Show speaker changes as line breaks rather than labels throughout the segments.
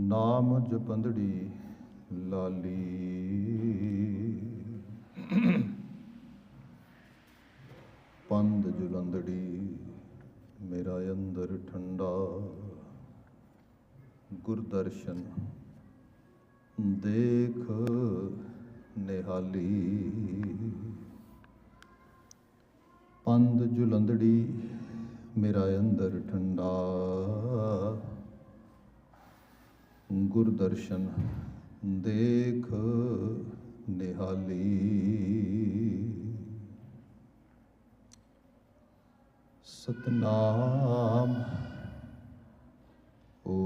ਨਾਮ ਜਪੰਦੜੀ ਲਾਲੀ। ਪੰਦ ਜੁਲੰਦੜੀ ਮੇਰਾ ਅੰਦਰ ਠੰਡਾ। ਗੁਰਦਰਸ਼ਨ ਦੇਖ ਨਿਹਾਲੀ। ਪੰਦ ਜੁਲੰਦੜੀ ਮੇਰਾ ਅੰਦਰ ਠੰਡਾ। ਗੁਰਦਰਸ਼ਨ ਦੇਖ ਨਿਹਾਲੀ। ਸਤਨਾਮ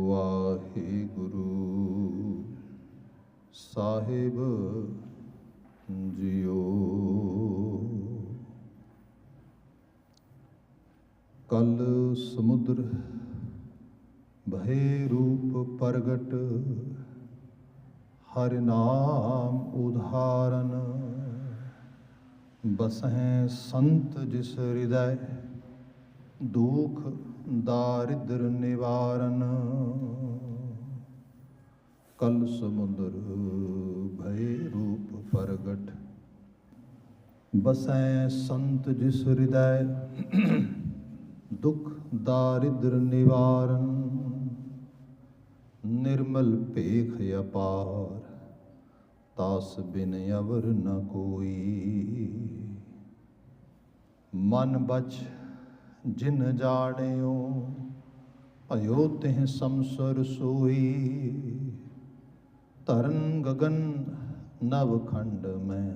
ਵਾਹਿਗੁਰੂ ਸਾਹਿਬ ਜੀਓ। ਕਲ ਸਮੁੰਦਰ ਭਏ ਰੂਪ ਪ੍ਰਗਟ, ਹਰਿ ਨਾਮ ਉਧਾਰਨ। ਬਸਹਿ ਸੰਤ ਜਿਸ ਹਿਰਦੈ, ਦੁਖ ਦਾਰਿਦਰ ਨਿਵਾਰਨ। ਕਲ ਸਮੁੰਦਰ ਭਏ ਰੂਪ ਪ੍ਰਗਟ ਬਸੈ ਸੰਤ ਜਿਸ ਹਿਰਦੈ, ਦੁਖ ਦਾਰਿਦਰ ਨਿਵਾਰਨ। ਨਿਰਮਲ ਭੇਖ ਅਪਾਰ, ਤਾਸ ਬਿਨ ਅਵਰ ਨ ਕੋਈ। ਮਨ ਬਚ ਜਿਨ ਜਾਣਿਓ, ਭਇਓ ਤਿਹ ਸੰਸਰ ਸੋਈ। ਤਰਨ ਗਗਨ ਨਵ ਖੰਡ ਮੈਂ,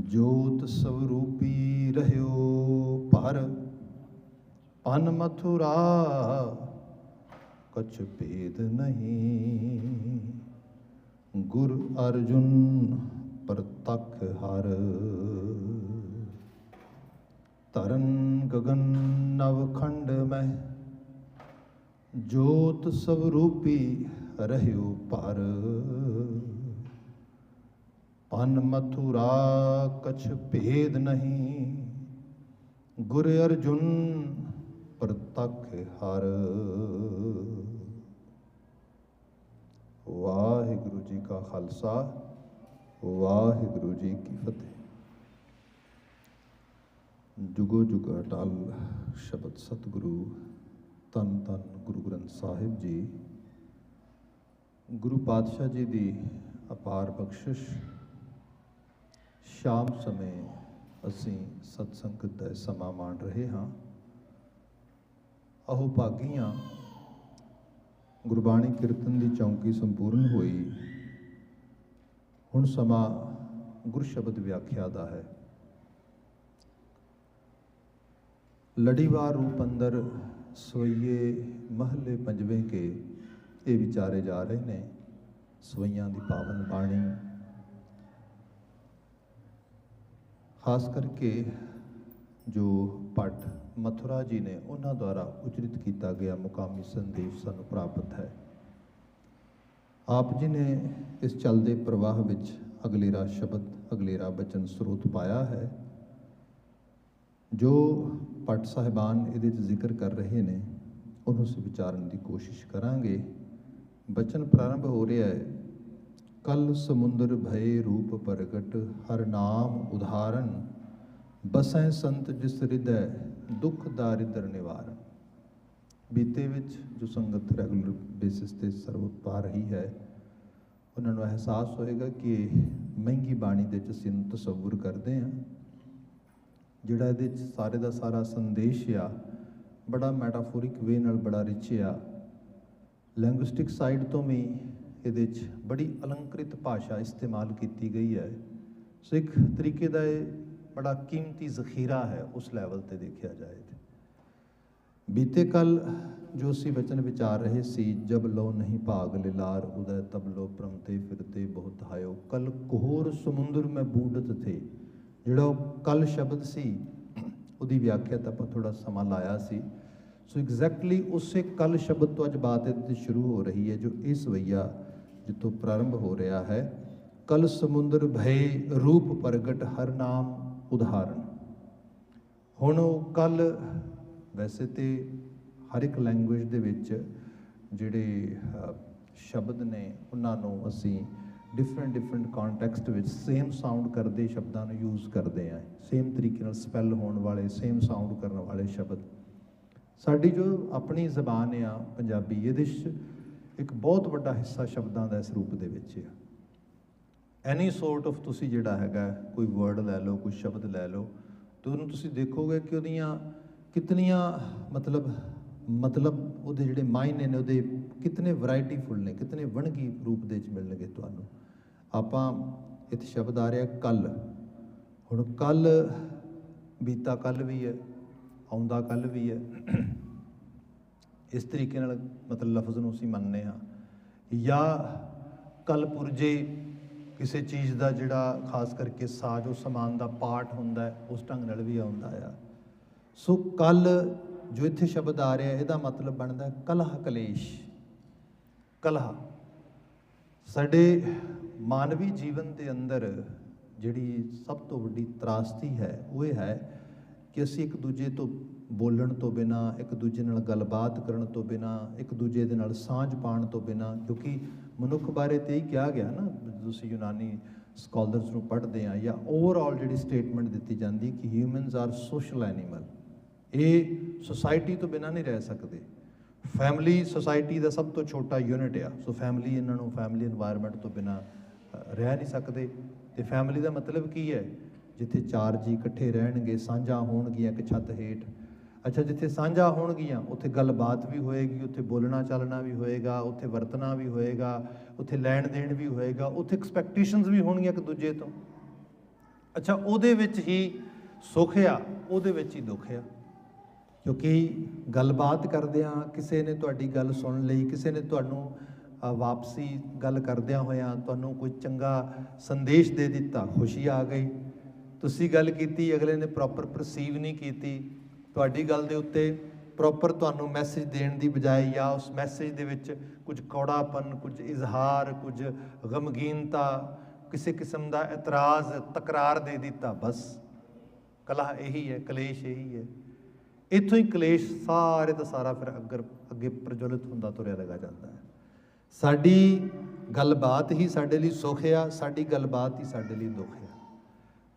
ਜੋਤ ਸਵਰੂਪੀ ਰਹਿਓ। ਪਰ ਪਨ ਮਥੁਰਾ ਕਛ ਭੇਦ ਨਹੀਂ। ਗੁਰ ਅਰਜੁਨ ਪ੍ਰਤਖ ਹਰ। ਤਰਨ ਗਗਨ ਨਵ ਖੰਡ ਮੈਂ। ਜੋਤ ਸਵਰੂਪੀ ਰਹਿਓ ਪਰ ਪਨ ਮਥੁਰਾ ਕਛ ਭੇਦ ਨਹੀਂ। ਗੁਰ ਅਰਜੁਨ ਪ੍ਰਤਖ ਹਰ ਵਾਹਿਗੁਰੂ ਜੀ ਕਾ ਖਾਲਸਾ, ਵਾਹਿਗੁਰੂ ਜੀ ਕੀ ਫਤਿਹ। ਜੁਗੋ ਜੁਗ ਅਟਲ ਸ਼ਬਦ ਸਤਿਗੁਰੂ ਤਨ ਤਨ ਗੁਰੂ ਗ੍ਰੰਥ ਸਾਹਿਬ ਜੀ। ਗੁਰੂ ਪਾਤਸ਼ਾਹ ਜੀ ਦੀ ਅਪਾਰ ਬਖਸ਼ਿਸ਼, ਸ਼ਾਮ ਸਮੇਂ ਅਸੀਂ ਸਤਸੰਗਤ ਦਾ ਸਮਾਂ ਮਾਣ ਰਹੇ ਹਾਂ। ਅਹੋ ਭਾਗੀਆਂ, ਗੁਰਬਾਣੀ ਕੀਰਤਨ ਦੀ ਚੌਂਕੀ ਸੰਪੂਰਨ ਹੋਈ। ਹੁਣ ਸਮਾਂ ਗੁਰ ਸ਼ਬਦ ਵਿਆਖਿਆ ਦਾ ਹੈ। ਲੜੀਵਾਰ ਰੂਪ ਅੰਦਰ ਸੋਈਏ ਮਹੱਲੇ ਪੰਜਵੇਂ ਕੇ ਇਹ ਵਿਚਾਰੇ ਜਾ ਰਹੇ ਨੇ, ਸਵਈਆਂ ਦੀ ਪਾਵਨ ਬਾਣੀ। ਖਾਸ ਕਰਕੇ ਜੋ ਪਟ ਮਥੁਰਾ ਜੀ ਨੇ ਉਹਨਾਂ ਦੁਆਰਾ ਉਚਰਿਤ ਕੀਤਾ ਗਿਆ ਮੁਕਾਮੀ ਸੰਦੇਸ਼ ਸਾਨੂੰ ਪ੍ਰਾਪਤ ਹੈ। ਆਪ ਜੀ ਨੇ ਇਸ ਚੱਲਦੇ ਪ੍ਰਵਾਹ ਵਿੱਚ ਅਗਲੇਰਾ ਸ਼ਬਦ, ਅਗਲੇਰਾ ਬਚਨ ਸਰੋਤ ਪਾਇਆ ਹੈ। ਜੋ ਪਟ ਸਾਹਿਬਾਨ ਇਹਦੇ 'ਚ ਜ਼ਿਕਰ ਕਰ ਰਹੇ ਨੇ, ਉਹਨੂੰ ਅਸੀਂ ਵਿਚਾਰਨ ਦੀ ਕੋਸ਼ਿਸ਼ ਕਰਾਂਗੇ। ਬਚਨ ਪ੍ਰਾਰੰਭ ਹੋ ਰਿਹਾ ਹੈ। ਕਲ ਸਮੁੰਦਰ ਭਏ ਰੂਪ ਪ੍ਰਗਟ, ਹਰ ਨਾਮ ਉਧਾਰਨ। ਬਸੈ ਸੰਤ ਜਿਸ ਹਿਰਦੈ ਦੁਖ ਦਾਰਿਦਰ ਨਿਵਾਰਨ। ਬੀਤੇ ਵਿੱਚ ਜੋ ਸੰਗਤ ਰੈਗੂਲਰ ਬੇਸਿਸ ਤੇ ਸਰਵਤ ਪਾ ਰਹੀ ਹੈ, ਉਹਨਾਂ ਨੂੰ ਅਹਿਸਾਸ ਹੋਏਗਾ ਕਿ ਮਹਿੰਗੀ ਬਾਣੀ ਦੇ ਵਿੱਚ ਅਸੀਂ ਤਸੱਵੁਰ ਕਰਦੇ ਹਾਂ, ਜਿਹੜਾ ਇਹਦੇ ਚ ਸਾਰੇ ਦਾ ਸਾਰਾ ਸੰਦੇਸ਼ ਆ, ਬੜਾ ਮੈਟਾਫੋਰਿਕ ਵੇ ਨਾਲ ਬੜਾ ਰਿਚ ਆ। ਲੈਂਗੁਇਸਟਿਕ ਸਾਈਡ ਤੋਂ ਵੀ ਇਹਦੇ ਚ ਬੜੀ ਅਲੰਕ੍ਰਿਤ ਭਾਸ਼ਾ ਇਸਤੇਮਾਲ ਕੀਤੀ ਗਈ ਹੈ। ਸੋ ਇੱਕ ਤਰੀਕੇ ਦਾ ਇਹ ਬੜਾ ਕੀਮਤੀ ਜ਼ਖੀਰਾ ਹੈ ਉਸ ਲੈਵਲ ਤੇ ਦੇਖਿਆ ਜਾਏ ਬੀਤੇ ਕੱਲ ਜੋ ਸੀ ਵਚਨ ਵਿਚਾਰ ਰਹੇ ਸੀ, ਜਬ ਲੋ ਨਹੀਂ ਭਾਗ ਲਿਲਾਰ, ਉਦੈ ਤਬ ਲੋ ਪ੍ਰਮਤੇ ਫਿਰਤੇ ਬਹੁਤ ਹਾਇਓ। ਕਲ ਕੋਹਰ ਸਮੁੰਦਰ ਮੈਂ ਬੂਡਤ ਥੇ। ਜਿਹੜਾ ਉਹ ਕਲ ਸ਼ਬਦ ਸੀ, ਉਹਦੀ ਵਿਆਖਿਆ ਤਾਂ ਆਪਾਂ ਥੋੜਾ ਸਮਾਂ ਲਾਇਆ ਸੀ। ਸੋ ਐਗਜ਼ੈਕਟਲੀ ਉਸੇ ਕਲ ਸ਼ਬਦ ਤੋਂ ਅੱਜ ਬਾਤ ਇਹ ਸ਼ੁਰੂ ਹੋ ਰਹੀ ਹੈ, ਜੋ ਇਸ ਵਈਆ ਜਿੱਥੋਂ ਪ੍ਰਾਰੰਭ ਹੋ ਰਿਹਾ ਹੈ। ਕਲ ਸਮੁੰਦਰ ਭਏ ਰੂਪ ਪ੍ਰਗਟ ਹਰ ਨਾਮ ਉਦਾਹਰਨ ਹੁਣ ਉਹ ਕੱਲ ਵੈਸੇ ਤੇ ਹਰ ਇੱਕ ਲੈਂਗੁਏਜ ਦੇ ਵਿੱਚ ਜਿਹੜੇ ਸ਼ਬਦ ਨੇ, ਉਹਨਾਂ ਨੂੰ ਅਸੀਂ ਡਿਫਰੈਂਟ ਡਿਫਰੈਂਟ ਕੰਟੈਕਸਟ ਵਿੱਚ ਸੇਮ ਸਾਊਂਡ ਕਰਦੇ ਸ਼ਬਦਾਂ ਨੂੰ ਯੂਜ਼ ਕਰਦੇ ਆ ਸੇਮ ਤਰੀਕੇ ਨਾਲ ਸਪੈਲ ਹੋਣ ਵਾਲੇ ਸੇਮ ਸਾਊਂਡ ਕਰਨ ਵਾਲੇ ਸ਼ਬਦ। ਸਾਡੀ ਜੋ ਆਪਣੀ ਜ਼ਬਾਨ ਆ ਪੰਜਾਬੀ, ਇਹਦੇ 'ਚ ਇੱਕ ਬਹੁਤ ਵੱਡਾ ਹਿੱਸਾ ਸ਼ਬਦਾਂ ਦਾ ਇਸ ਰੂਪ ਦੇ ਵਿੱਚ ਆ। ਐਨੀ ਸੋਰਟ ਆਫ ਤੁਸੀਂ ਜਿਹੜਾ ਹੈਗਾ, ਕੋਈ ਵਰਡ ਲੈ ਲਓ, ਕੋਈ ਸ਼ਬਦ ਲੈ ਲਓ, ਤੇ ਉਹਨੂੰ ਤੁਸੀਂ ਦੇਖੋਗੇ ਕਿ ਉਹਦੀਆਂ ਕਿਤਨੀਆਂ, ਮਤਲਬ ਮਤਲਬ ਉਹਦੇ ਜਿਹੜੇ ਮਾਇਨੇ ਨੇ, ਉਹਦੇ ਕਿਤਨੇ ਵੈਰਾਈਟੀਫੁਲ ਨੇ, ਕਿਤਨੇ ਵਣਗੀ ਰੂਪ ਦੇ ਵਿੱਚ ਮਿਲਣਗੇ ਤੁਹਾਨੂੰ। ਆਪਾਂ ਇੱਥੇ ਸ਼ਬਦ ਆ ਰਿਹਾ, ਕੱਲ। ਹੁਣ ਕੱਲ ਬੀਤਾ ਕੱਲ ਵੀ ਹੈ, ਆਉਂਦਾ ਕੱਲ ਵੀ ਹੈ। ਇਸ ਤਰੀਕੇ ਨਾਲ ਮਤਲਬ ਲਫ਼ਜ਼ ਨੂੰ ਅਸੀਂ ਮੰਨਦੇ ਹਾਂ। ਜਾਂ ਕੱਲ ਪੁਰਜੇ ਕਿਸੇ ਚੀਜ਼ ਦਾ ਜਿਹੜਾ, ਖਾਸ ਕਰਕੇ ਸਾਜ਼ੋ ਸਮਾਨ ਦਾ ਪਾਰਟ ਹੁੰਦਾ ਉਸ ਢੰਗ ਨਾਲ ਵੀ ਆਉਂਦਾ ਆ। ਸੋ ਕੱਲ ਜੋ ਇੱਥੇ ਸ਼ਬਦ ਆ ਰਿਹਾ, ਇਹਦਾ ਮਤਲਬ ਬਣਦਾ ਹੈ ਕਲਹ ਕਲੇਸ਼। ਕਲਹ। ਸਾਡੇ ਮਾਨਵੀ ਜੀਵਨ ਦੇ ਅੰਦਰ ਜਿਹੜੀ ਸਭ ਤੋਂ ਵੱਡੀ ਤਰਾਸਦੀ ਹੈ, ਉਹ ਇਹ ਹੈ ਕਿ ਅਸੀਂ ਇੱਕ ਦੂਜੇ ਤੋਂ ਬੋਲਣ ਤੋਂ ਬਿਨਾ, ਇੱਕ ਦੂਜੇ ਨਾਲ ਗੱਲਬਾਤ ਕਰਨ ਤੋਂ ਬਿਨਾ, ਇੱਕ ਦੂਜੇ ਦੇ ਨਾਲ ਸਾਂਝ ਪਾਉਣ ਤੋਂ ਬਿਨਾ, ਕਿਉਂਕਿ ਮਨੁੱਖ ਬਾਰੇ ਤੇ ਹੀ ਕਿਹਾ ਗਿਆ ਨਾ, ਤੁਸੀਂ ਯੂਨਾਨੀ ਸਕਾਲਰਸ ਨੂੰ ਪੜ੍ਹਦੇ ਆ ਜਾਂ ਓਵਰਆਲ ਜਿਹੜੀ ਸਟੇਟਮੈਂਟ ਦਿੱਤੀ ਜਾਂਦੀ ਕਿ ਹਿਊਮਨਸ ਆਰ ਸੋਸ਼ਲ ਐਨੀਮਲ ਇਹ ਸੋਸਾਇਟੀ ਤੋਂ ਬਿਨਾਂ ਨਹੀਂ ਰਹਿ ਸਕਦੇ। ਫੈਮਿਲੀ ਸੋਸਾਇਟੀ ਦਾ ਸਭ ਤੋਂ ਛੋਟਾ ਯੂਨਿਟ ਆ। ਸੋ ਫੈਮਿਲੀ ਇਹਨਾਂ ਨੂੰ ਫੈਮਿਲੀ এনवायरमेंट ਤੋਂ ਬਿਨਾਂ ਰਹਿ ਨਹੀਂ ਸਕਦੇ। ਤੇ ਫੈਮਿਲੀ ਦਾ ਮਤਲਬ ਕੀ ਹੈ? ਜਿੱਥੇ ਚਾਰ ਜੀ ਇਕੱਠੇ ਰਹਿਣਗੇ, ਸਾਂਝਾ ਹੋਣਗੀਆਂ ਇੱਕ ਛੱਤ ਹੇਠ। ਅੱਛਾ, ਜਿੱਥੇ ਸਾਂਝਾ ਹੋਣਗੀਆਂ, ਉੱਥੇ ਗੱਲਬਾਤ ਵੀ ਹੋਏਗੀ, ਉੱਥੇ ਬੋਲਣਾ ਚੱਲਣਾ ਵੀ ਹੋਏਗਾ, ਉੱਥੇ ਵਰਤਣਾ ਵੀ ਹੋਏਗਾ, ਉੱਥੇ ਲੈਣ ਦੇਣ ਵੀ ਹੋਏਗਾ, ਉੱਥੇ ਐਕਸਪੈਕਟੇਸ਼ਨਸ ਵੀ ਹੋਣਗੀਆਂ ਇੱਕ ਦੂਜੇ ਤੋਂ। ਅੱਛਾ, ਉਹਦੇ ਵਿੱਚ ਹੀ ਸੁੱਖ ਆ, ਉਹਦੇ ਵਿੱਚ ਹੀ ਦੁੱਖ ਆ। ਕਿਉਂਕਿ ਗੱਲਬਾਤ ਕਰਦਿਆਂ ਕਿਸੇ ਨੇ ਤੁਹਾਡੀ ਗੱਲ ਸੁਣ ਲਈ, ਕਿਸੇ ਨੇ ਤੁਹਾਨੂੰ ਵਾਪਸੀ ਗੱਲ ਕਰਦਿਆਂ ਹੋਇਆਂ ਤੁਹਾਨੂੰ ਕੋਈ ਚੰਗਾ ਸੰਦੇਸ਼ ਦੇ ਦਿੱਤਾ, ਖੁਸ਼ੀ ਆ ਗਈ। ਤੁਸੀਂ ਗੱਲ ਕੀਤੀ, ਅਗਲੇ ਨੇ ਪ੍ਰੋਪਰ ਪਰਸੀਵ ਨਹੀਂ ਕੀਤੀ। ਤੁਹਾਡੀ ਗੱਲ ਦੇ ਉੱਤੇ ਪ੍ਰੋਪਰ ਤੁਹਾਨੂੰ ਮੈਸੇਜ ਦੇਣ ਦੀ ਬਜਾਏ ਜਾਂ ਉਸ ਮੈਸੇਜ ਦੇ ਵਿੱਚ ਕੁਝ ਕੌੜਾਪਨ, ਕੁਝ ਇਜ਼ਹਾਰ, ਕੁਝ ਗਮਗੀਨਤਾ, ਕਿਸੇ ਕਿਸਮ ਦਾ ਇਤਰਾਜ਼, ਤਕਰਾਰ ਦੇ ਦਿੱਤਾ, ਬਸ। ਕਲਾ ਇਹੀ ਹੈ, ਕਲੇਸ਼ ਇਹੀ ਹੈ। ਇੱਥੋਂ ਹੀ ਕਲੇਸ਼ ਸਾਰੇ ਦਾ ਸਾਰਾ ਫਿਰ ਅੱਗਰ ਅੱਗੇ ਪ੍ਰਜਵਲਿਤ ਹੁੰਦਾ, ਤੁਰਿਆ ਲਗਾ ਜਾਂਦਾ ਹੈ। ਸਾਡੀ ਗੱਲਬਾਤ ਹੀ ਸਾਡੇ ਲਈ ਸੁੱਖ ਆ, ਸਾਡੀ ਗੱਲਬਾਤ ਹੀ ਸਾਡੇ ਲਈ ਦੁੱਖ ਆ।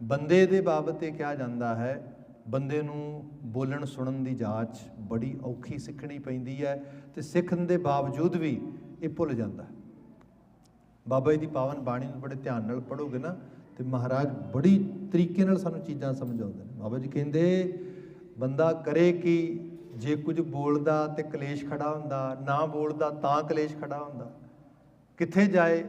ਬੰਦੇ ਦੇ ਬਾਬਤ ਇਹ ਕਿਹਾ ਜਾਂਦਾ ਹੈ, ਬੰਦੇ ਨੂੰ ਬੋਲਣ ਸੁਣਨ ਦੀ ਜਾਂਚ ਬੜੀ ਔਖੀ ਸਿੱਖਣੀ ਪੈਂਦੀ ਹੈ ਤੇ ਸਿੱਖਣ ਦੇ ਬਾਵਜੂਦ ਵੀ ਇਹ ਭੁੱਲ ਜਾਂਦਾ ਹੈ। ਬਾਬਾ ਜੀ ਦੀ ਪਾਵਨ ਬਾਣੀ ਨੂੰ ਬੜੇ ਧਿਆਨ ਨਾਲ ਪੜੋਗੇ ਨਾ ਤੇ ਮਹਾਰਾਜ ਬੜੀ ਤਰੀਕੇ ਨਾਲ ਸਾਨੂੰ ਚੀਜ਼ਾਂ ਸਮਝਾਉਂਦੇ ਨੇ। ਬਾਬਾ ਜੀ ਕਹਿੰਦੇ ਬੰਦਾ ਕਰੇ ਕਿ? ਜੇ ਕੁਝ ਬੋਲਦਾ ਤੇ ਕਲੇਸ਼ ਖੜਾ ਹੁੰਦਾ, ਨਾ ਬੋਲਦਾ ਤਾਂ ਕਲੇਸ਼ ਖੜਾ ਹੁੰਦਾ। ਕਿੱਥੇ ਜਾਏ?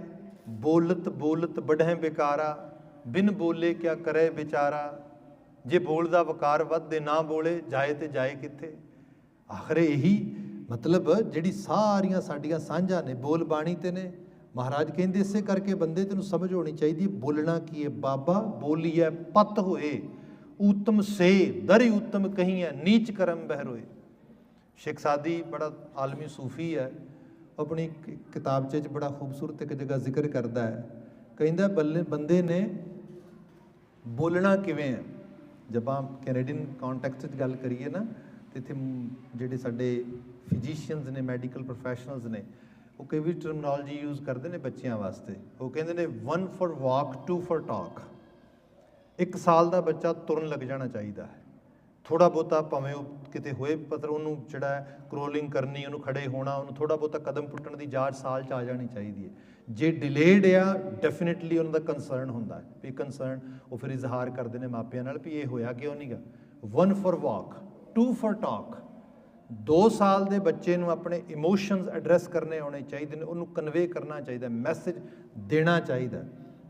ਬੋਲਤ ਬੋਲਤ ਬੜਹਿ ਬਿਕਾਰਾ, ਬਿਨ ਬੋਲੇ ਕਿਆ ਕਰੇ ਵਿਚਾਰਾ। ਜੇ ਬੋਲਦਾ ਵਕਾਰ ਵੱਧਦੇ ਨਾ ਬੋਲੇ, ਜਾਏ ਤੇ ਜਾਏ ਕਿੱਥੇ? ਆਖਰੇ ਇਹੀ ਮਤਲਬ ਜਿਹੜੀ ਸਾਰੀਆਂ ਸਾਡੀਆਂ ਸਾਂਝਾਂ ਨੇ, ਬੋਲ ਬਾਣੀ ਤੇ ਨੇ। ਮਹਾਰਾਜ ਕਹਿੰਦੇ ਇਸੇ ਕਰਕੇ ਬੰਦੇ ਤੈਨੂੰ ਸਮਝ ਹੋਣੀ ਚਾਹੀਦੀ ਹੈ, ਬੋਲਣਾ ਕੀ ਹੈ? ਬਾਬਾ ਬੋਲੀਐ, ਪਤ ਹੋਏ। ਊਤਮ ਸੇ, ਦਰਿ ਊਤਮ ਕਹੀਐ, ਨੀਚ ਕਰਮ ਬਹਿਰੋਏ ਸ਼ੇਖ ਸਾਦੀ ਬੜਾ ਆਲਮੀ ਸੂਫੀ ਹੈ, ਆਪਣੀ ਕਿਤਾਬ 'ਚ ਬੜਾ ਖੂਬਸੂਰਤ ਇੱਕ ਜਗ੍ਹਾ ਜ਼ਿਕਰ ਕਰਦਾ ਹੈ। ਕਹਿੰਦਾ, ਬੱਲੇ, ਬੰਦੇ ਨੇ ਬੋਲਣਾ ਕਿਵੇਂ ਹੈ? ਜਦ ਆਪਾਂ ਕੈਨੇਡੀਅਨ ਕੰਟੈਕਸਟ 'ਚ ਗੱਲ ਕਰੀਏ ਨਾ, ਤੇ ਇੱਥੇ ਜਿਹੜੇ ਸਾਡੇ ਫਿਜ਼ੀਸ਼ੀਅਨਸ ਨੇ ਮੈਡੀਕਲ ਪ੍ਰੋਫੈਸ਼ਨਲਸ ਨੇ, ਉਹ ਕਈ ਵੀ ਟਰਮਨੋਲੋਜੀ ਯੂਜ਼ ਕਰਦੇ ਨੇ ਬੱਚਿਆਂ ਵਾਸਤੇ। ਉਹ ਕਹਿੰਦੇ ਨੇ 1 ਫॉर ਵਾਕ 2 ਫॉर ਟਾਕ ਇੱਕ ਸਾਲ ਦਾ ਬੱਚਾ ਤੁਰਨ ਲੱਗ ਜਾਣਾ ਚਾਹੀਦਾ ਹੈ। ਥੋੜਾ ਬਹੁਤਾ ਭਾਵੇਂ ਉਹ ਕਿਤੇ ਹੋਏ, ਪਰ ਉਹਨੂੰ ਜਿਹੜਾ ਕਰੋਲਿੰਗ ਕਰਨੀ, ਉਹਨੂੰ ਖੜੇ ਹੋਣਾ, ਉਹਨੂੰ ਥੋੜਾ ਬਹੁਤਾ ਕਦਮ ਪੁੱਟਣ ਦੀ ਜਾਂਚ ਸਾਲ ਚ ਆ ਜਾਣੀ ਚਾਹੀਦੀ ਹੈ। ਜੇ ਡਿਲੇਡ ਆ ਡੈਫੀਨਿਟਲੀ ਉਹਨਾਂ ਦਾ ਕੰਸਰਨ ਹੁੰਦਾ ਹੈ ਵੀ ਕੰਸਰਨ ਉਹ ਫਿਰ ਇਜ਼ਹਾਰ ਕਰਦੇ ਨੇ ਮਾਪਿਆਂ ਨਾਲ ਵੀ ਇਹ ਹੋਇਆ ਕਿਉਂ ਨਹੀਂਗਾ one for walk two for talk 2 ਸਾਲ ਦੇ ਬੱਚੇ ਨੂੰ ਆਪਣੇ ਇਮੋਸ਼ਨਸ ਐਡਰੈਸ ਕਰਨੇ ਆਉਣੇ ਚਾਹੀਦੇ ਨੇ, ਉਹਨੂੰ ਕਨਵੇ ਕਰਨਾ ਚਾਹੀਦਾ ਮੈਸੇਜ ਦੇਣਾ ਚਾਹੀਦਾ।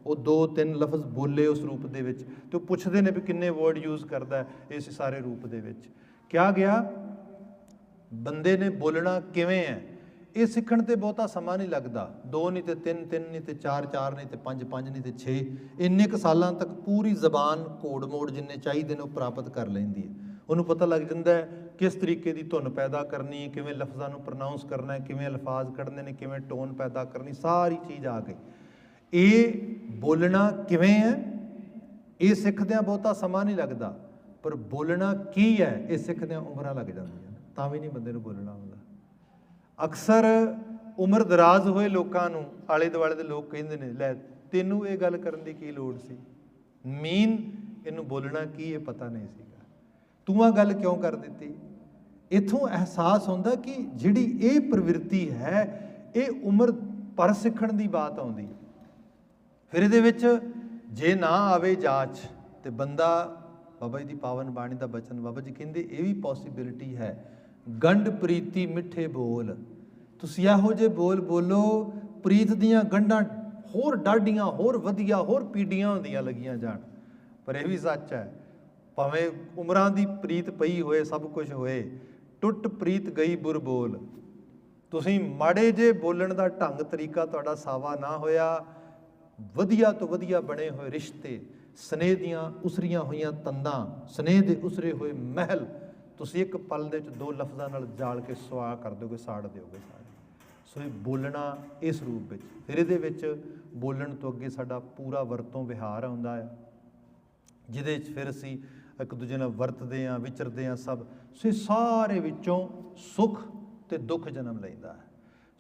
ਉਹ ਦੋ ਤਿੰਨ ਲਫ਼ਜ਼ ਬੋਲੇ ਉਸ ਰੂਪ ਦੇ ਵਿੱਚ ਤੇ ਉਹ ਪੁੱਛਦੇ ਨੇ ਵੀ ਕਿੰਨੇ ਵਰਡ ਯੂਜ਼ ਕਰਦਾ ਇਸ ਸਾਰੇ ਰੂਪ ਦੇ ਵਿੱਚ। ਕਿਹਾ ਗਿਆ? ਬੰਦੇ ਨੇ ਬੋਲਣਾ ਕਿਵੇਂ ਹੈ? ਇਹ ਸਿੱਖਣ ਤੇ ਬਹੁਤਾ ਸਮਾਂ ਨਹੀਂ ਲੱਗਦਾ। ਦੋ ਨਹੀਂ ਤੇ ਤਿੰਨ ਤਿੰਨ ਨਹੀਂ ਤੇ ਚਾਰ ਚਾਰ ਨਹੀਂ ਤੇ ਪੰਜ ਪੰਜ ਨਹੀਂ ਤੇ 6 ਇੰਨੇ ਕੁ ਸਾਲਾਂ ਤੱਕ ਪੂਰੀ ਜ਼ਬਾਨ ਕੋਡ ਮੋੜ ਜਿੰਨੇ ਚਾਹੀਦੇ ਨੇ ਉਹ ਪ੍ਰਾਪਤ ਕਰ ਲੈਂਦੀ ਹੈ। ਉਹਨੂੰ ਪਤਾ ਲੱਗ ਜਾਂਦਾ ਹੈ ਕਿਸ ਤਰੀਕੇ ਦੀ ਧੁਨ ਪੈਦਾ ਕਰਨੀ ਹੈ, ਕਿਵੇਂ ਲਫ਼ਜ਼ਾਂ ਨੂੰ ਪ੍ਰੋਨਾਂਸ ਕਰਨਾ ਹੈ, ਕਿਵੇਂ ਅਲਫਾਜ਼ ਕੱਢਣੇ ਨੇ, ਕਿਵੇਂ ਟੋਨ ਪੈਦਾ ਕਰਨੀ, ਸਾਰੀ ਚੀਜ਼ ਆ ਗਈ। ਇਹ ਬੋਲਣਾ ਕਿਵੇਂ ਹੈ? ਇਹ ਸਿੱਖਦਿਆਂ ਬਹੁਤਾ ਸਮਾਂ ਨਹੀਂ ਲੱਗਦਾ, ਪਰ ਬੋਲਣਾ ਕੀ ਹੈ? ਇਹ ਸਿੱਖਦਿਆਂ ਉਮਰਾਂ ਲੱਗ ਜਾਂਦੀਆਂ ਤਾਂ ਵੀ ਨਹੀਂ ਬੰਦੇ ਨੂੰ ਬੋਲਣਾ ਆਉਂਦਾ। ਅਕਸਰ
ਉਮਰ ਦਰਾਜ਼ ਹੋਏ ਲੋਕਾਂ ਨੂੰ ਆਲੇ ਦੁਆਲੇ ਦੇ ਲੋਕ ਕਹਿੰਦੇ ਨੇ, ਲੈ, ਤੈਨੂੰ ਇਹ ਗੱਲ ਕਰਨ ਦੀ ਕੀ ਲੋੜ ਸੀ? ਮੀਨ ਇਹਨੂੰ ਬੋਲਣਾ ਕੀ ਇਹ ਪਤਾ ਨਹੀਂ ਸੀਗਾ। ਤੂੰ ਆ ਗੱਲ ਕਿਉਂ ਕਰ ਦਿੱਤੀ? ਇਥੋਂ ਅਹਿਸਾਸ ਹੁੰਦਾ ਕਿ ਜਿਹੜੀ ਇਹ ਪ੍ਰਵਿਰਤੀ ਹੈ, ਇਹ ਉਮਰ ਪਰ ਸਿੱਖਣ ਦੀ ਬਾਤ ਆਉਂਦੀ ਹੈ। ਫਿਰ ਇਹਦੇ ਵਿੱਚ ਜੇ ਨਾ ਆਵੇ ਜਾਂਚ ਤੇ ਬੰਦਾ ਬਾਬਾ ਜੀ ਦੀ ਪਾਵਨ ਬਾਣੀ ਦਾ ਬਚਨ, ਬਾਬਾ ਜੀ ਕਹਿੰਦੇ ਇਹ ਵੀ ਪੋਸਿਬਿਲਿਟੀ ਹੈ। ਗੰਢ ਪ੍ਰੀਤੀ ਮਿੱਠੇ ਬੋਲ। ਤੁਸੀਂ ਇਹੋ ਜਿਹੇ ਬੋਲ ਬੋਲੋ, ਪ੍ਰੀਤ ਦੀਆਂ ਗੰਢਾਂ ਹੋਰ ਡਾਢੀਆਂ, ਹੋਰ ਵਧੀਆ, ਹੋਰ ਪੀੜੀਆਂ ਹੁੰਦੀਆਂ ਲੱਗੀਆਂ ਜਾਣ। ਪਰ ਇਹ ਵੀ ਸੱਚ ਹੈ, ਭਾਵੇਂ ਉਮਰਾਂ ਦੀ ਪ੍ਰੀਤ ਪਈ ਹੋਏ, ਸਭ ਕੁਝ ਹੋਏ, ਟੁੱਟ ਪ੍ਰੀਤ ਗਈ ਬੁਰ ਬੋਲ। ਤੁਸੀਂ ਮਾੜੇ ਜੇ ਬੋਲਣ ਦਾ ਢੰਗ, ਤਰੀਕਾ ਤੁਹਾਡਾ ਸਾਵਾ ਨਾ ਹੋਇਆ ਵਧੀਆ ਤੋਂ ਵਧੀਆ ਬਣੇ ਹੋਏ ਰਿਸ਼ਤੇ, ਸਨੇਹ ਦੀਆਂ ਉਸਰੀਆਂ ਹੋਈਆਂ ਤੰਦਾਂ, ਸਨੇਹ ਦੇ ਉਸਰੇ ਹੋਏ ਮਹਿਲ, ਤੁਸੀਂ ਇੱਕ ਪਲ ਦੇ ਵਿੱਚ ਦੋ ਲਫ਼ਜ਼ਾਂ ਨਾਲ ਜਾਲ ਕੇ ਸਵਾ ਕਰ ਦਿਓਗੇ, ਸਾੜ ਦਿਓਗੇ ਸਾਰੇ। ਸੋ ਇਹ ਬੋਲਣਾ ਇਸ ਰੂਪ ਵਿੱਚ, ਫਿਰ ਇਹਦੇ ਵਿੱਚ ਬੋਲਣ ਤੋਂ ਅੱਗੇ ਸਾਡਾ ਪੂਰਾ ਵਰਤੋਂ ਵਿਹਾਰ ਆਉਂਦਾ ਹੈ ਜਿਹਦੇ 'ਚ ਫਿਰ ਅਸੀਂ ਇੱਕ ਦੂਜੇ ਨਾਲ ਵਰਤਦੇ ਆਂ ਵਿਚਰਦੇ ਆਂ ਸਭ। ਸੋ ਇਹ ਸਾਰੇ ਵਿੱਚੋਂ ਸੁੱਖ ਤੇ ਦੁੱਖ ਜਨਮ ਲੈਂਦਾ ਹੈ।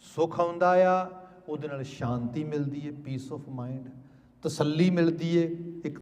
ਸੁੱਖ ਆਉਂਦਾ ਆ ਉਹਦੇ ਨਾਲ ਸ਼ਾਂਤੀ ਮਿਲਦੀ ਹੈ ਪੀਸ ਆਫ ਮਾਈਂਡ ਤਸੱਲੀ ਮਿਲਦੀ ਹੈ ਇੱਕ